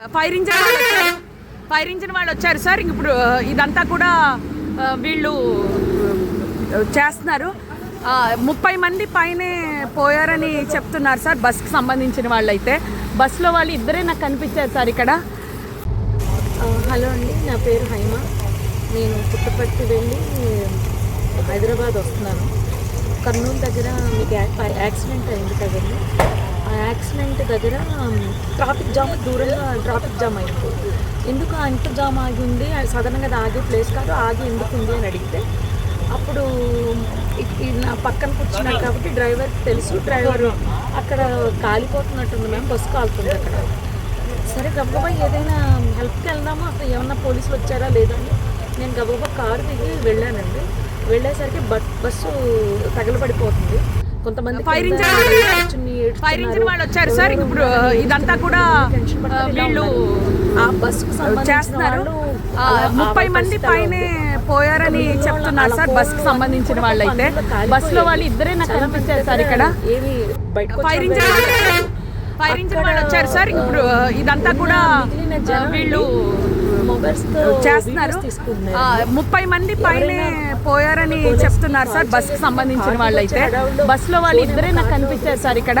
Fire ఫైరించిన వాళ్ళు వచ్చారు. వాళ్ళు వచ్చారు సార్ ఇంక ఇప్పుడు ఇదంతా కూడా వీళ్ళు చేస్తున్నారు. ముప్పై మంది పైనే పోయారని చెప్తున్నారు సార్ బస్కి సంబంధించిన వాళ్ళైతే. బస్సులో వాళ్ళు ఇద్దరే నాకు కనిపించారు సార్ ఇక్కడ. హలో అండి నా పేరు హైమ. నేను పుట్టపర్తి వెళ్ళి హైదరాబాద్ వస్తున్నాను. కర్నూలు దగ్గర మీకు యాక్సిడెంట్ అయింది కదండి. ఆ యాక్సిడెంట్ దగ్గర ట్రాఫిక్ జామ్ దూరంగా ట్రాఫిక్ జామ్ అయింది. ఎందుకు అంత జామ్ ఆగి ఉంది? సాధారణంగా అది ఆగే ప్లేస్ కాదు ఆగి ఎందుకు ఉంది అని అడిగితే అప్పుడు నా పక్కన కూర్చున్నాడు కాబట్టి డ్రైవర్కి తెలుసు. డ్రైవర్ అక్కడ కాలిపోతున్నట్టుంది మ్యామ్ బస్సు కాలుతుంది అక్కడ. సరే గబగబా ఏదైనా హెల్ప్కి వెళ్దామా? అక్కడ ఏమన్నా పోలీసులు వచ్చారా లేదా అని. నేను గబగబా కారు దిగి వెళ్ళానండి. వెళ్ళేసరికి బస్ బస్సు తగలబడిపోతుంది. కొంతమంది ఫైర్ కింద ఇంజిన్ వాళ్ళు వచ్చారు. సార్. ఇప్పుడు ఇదంతా కూడా వీళ్ళు చేస్తున్నారు. ముప్పై మంది పైనే. పోయారని చెప్తున్నారు సార్ బస్కి ఫోన్లు సంబంధించిన వాళ్ళు అయితే కాలిపోయాయి. బస్సులో వాళ్ళు ఇద్దరే నాకు కనిపించారు సార్ ఇక్కడ? వాళ్ళు వచ్చారు. సార్. ఇప్పుడు ఇదంతా కూడా వీళ్ళు చేస్తున్నారు. ముప్పై మంది పైనే పోయారని చెప్తున్నారు సార్ బస్కి సంబంధించిన వాళ్ళు అయితే బస్సులో వాళ్ళు ఇద్దరే నాకు కనిపించారు సార్ ఇక్కడ?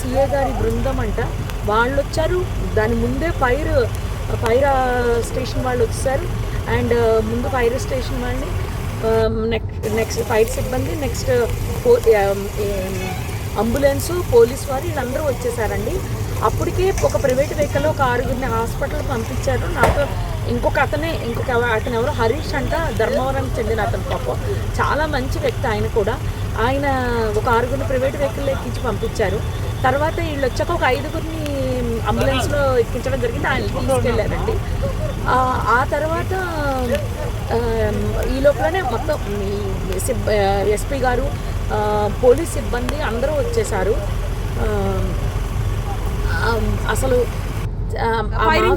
సీఏ గారి బృందం అంట. వాళ్ళు వచ్చారు దాని ముందే ఫైర్ ఫైర్ స్టేషన్ వాళ్ళు వచ్చారు అండ్ ముందు ఫైర్ స్టేషన్ వాళ్ళని నెక్స్ట్ నెక్స్ట్ ఫైర్ సిబ్బంది నెక్స్ట్ అంబులెన్సు పోలీస్ వారు వీళ్ళందరూ వచ్చేసారండి. అప్పటికే ఒక ప్రైవేట్ వెహికల్ ఒక ఆరుగురిని హాస్పిటల్ పంపించారు. నాతో ఇంకొక అతనే ఇంకొక అతను ఎవరో హరీష్ అంట. ధర్మవరం చెందిన అతను పాపం. చాలా మంచి వ్యక్తి ఆయన కూడా. ఆయన ఒక ఆరుగురిని ప్రైవేట్ వెహికల్ ఎక్కించి పంపించారు. తర్వాత వీళ్ళు వచ్చాక ఒక ఐదుగురిని అంబులెన్స్లో ఎక్కించడం జరిగింది. ఆయన తీసుకెళ్ళారండి ఆ, తర్వాత ఈ లోపలనే మొత్తం సిబ్ ఎస్పీ గారు పోలీస్ సిబ్బంది అందరూ వచ్చేసారు. అసలు వాళ్ళు-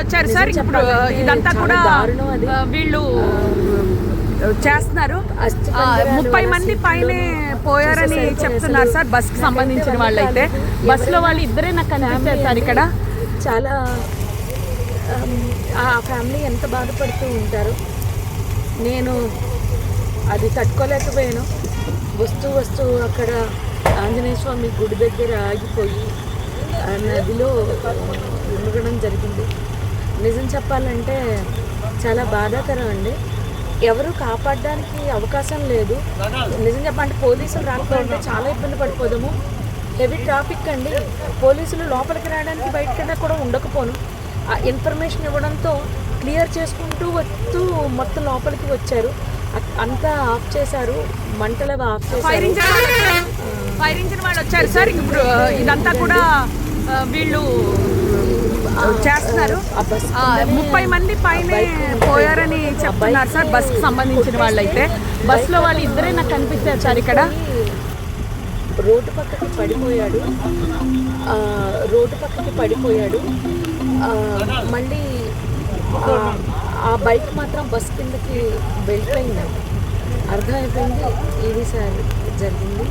వచ్చారు సార్. ఇప్పుడు ఇదంతా కూడా వీళ్ళు చేస్తున్నారు. ముప్పై మంది పైనే పోయారని చెప్తున్నారు సార్ బస్కి సంబంధించిన వాళ్ళు అయితే ఎవరైనా బస్సులో వాళ్ళు ఇద్దరే నాకు కనిపించారు సార్ ఇక్కడ. చాలా ఆ ఫ్యామిలీ ఎంత బాధపడుతూ ఉంటారు. నేను అది తట్టుకోలేకపోయాను. వస్తూ వస్తూ అక్కడ ఆంజనేయ స్వామి గుడి దగ్గర ఆగిపోయి ఆ నదిలో మునగడం జరిగింది. నిజం చెప్పాలంటే చాలా బాధాకరం అండి. ఎవరు కాపాడడానికి అవకాశం లేదు నిజం చెప్పాలంటే పోలీసులు రాకపోతే చాలా ఇబ్బంది పడిపోదాము హెవీ ట్రాఫిక్ అండి పోలీసులు లోపలికి రావడానికి బయటకన్నా కూడా ఉండకపోను ఆ ఇన్ఫర్మేషన్ ఇవ్వడంతో క్లియర్ చేసుకుంటూ వస్తూ మొత్తం లోపలికి వచ్చారు అంతా ఆఫ్ చేశారు మంటలు అవి ఆఫ్ చేశారు ఫైరింగ్ వాళ్ళు వచ్చారు. సార్ ఇప్పుడు ఇదంతా కూడా వీళ్ళు చేస్తున్నారు. ముప్పై మంది పైన పోయారని చెప్తున్నారు సార్ బస్కి సంబంధించిన వాళ్ళు అయితే బస్సులో వాళ్ళు ఇద్దరే నాకు కనిపించారు సార్ ఇక్కడ. రోడ్డు పక్కకి పడిపోయాడు. రోడ్డు పక్కకి పడిపోయాడు. మళ్ళీ ఆ, ఆ బైక్ మాత్రం బస్ కిందకి వెళ్ళిపోయిందండి అర్థమైపోయింది. ఇది సార్ జరిగింది?